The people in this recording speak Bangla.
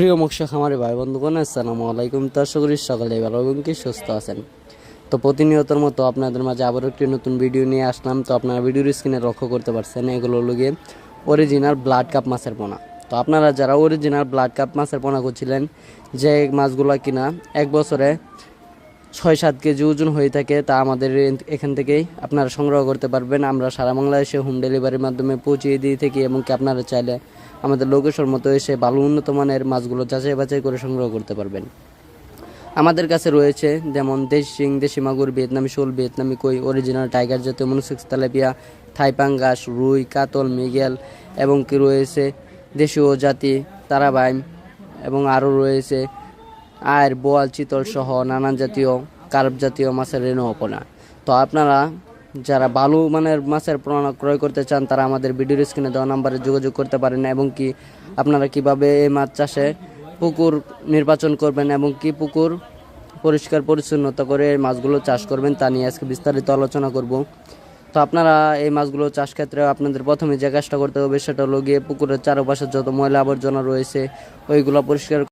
প্রিয় মৎস্য খামারে ভাই বন্ধুগণ আসসালামু আলাইকুম। তো সকালে ভালো এবং কি সুস্থ আছেন। তো প্রতিনিয়তর মতো আপনাদের মাঝে আবার একটি নতুন ভিডিও নিয়ে আসলাম। তো আপনারা ভিডিওর স্ক্রিনে লক্ষ্য করতে পারছেন, এগুলো লগে অরিজিনাল ব্লাড কাপ মাছের পোনা। তো আপনারা যারা অরিজিনাল ব্লাড কাপ মাছের পোনা করছিলেন যে মাছগুলো কিনা, এক বছরে ছয় সাত কেজি ওজন হয়ে থাকে, তা আমাদের এখান থেকেই আপনারা সংগ্রহ করতে পারবেন। আমরা সারা বাংলাদেশে হোম ডেলিভারির মাধ্যমে পৌঁছিয়ে দিয়ে থাকি এবং কি আপনারা চাইলে আমাদের লোকেশন মতো এসে ভালো উন্নত মানের মাছগুলো যাচাই বাছাই করে সংগ্রহ করতে পারবেন। আমাদের কাছে রয়েছে যেমন দেশি শিং, দেশি মাগুর, ভিয়েতনামি শোল, ভিয়েতনামি কই অরিজিনাল টাইগার জাতীয় মনুসিক্স, তালেপিয়া, থাই পাঙ্গাস, রুই, কাতল, মিগেল, এবং কি রয়েছে দেশীয় জাতি, তারাবাইম, এবং আরও রয়েছে আয়ের বোয়াল, চিতল সহ নানান জাতীয় কার্প জাতীয় মাছের রেণু অপনা তো আপনারা যারা ভালো মানের মাছের পোনা ক্রয় করতে চান, তারা আমাদের ভিডিওর স্ক্রিনে দেওয়া নাম্বারে যোগাযোগ করতে পারেন এবং কি আপনারা কীভাবে এই মাছ চাষে পুকুর নির্বাচন করবেন এবং কি পুকুর পরিষ্কার, পরিচ্ছন্নতা করে এই মাছগুলো চাষ করবেন, তা নিয়ে আজকে বিস্তারিত আলোচনা করব। তো আপনারা এই মাছগুলো চাষ ক্ষেত্রে আপনাদের প্রথমে যে কাজটা করতে হবে, সেটা হলো গিয়ে পুকুরের চারপাশে যত ময়লা আবর্জনা রয়েছে, ওইগুলো পরিষ্কার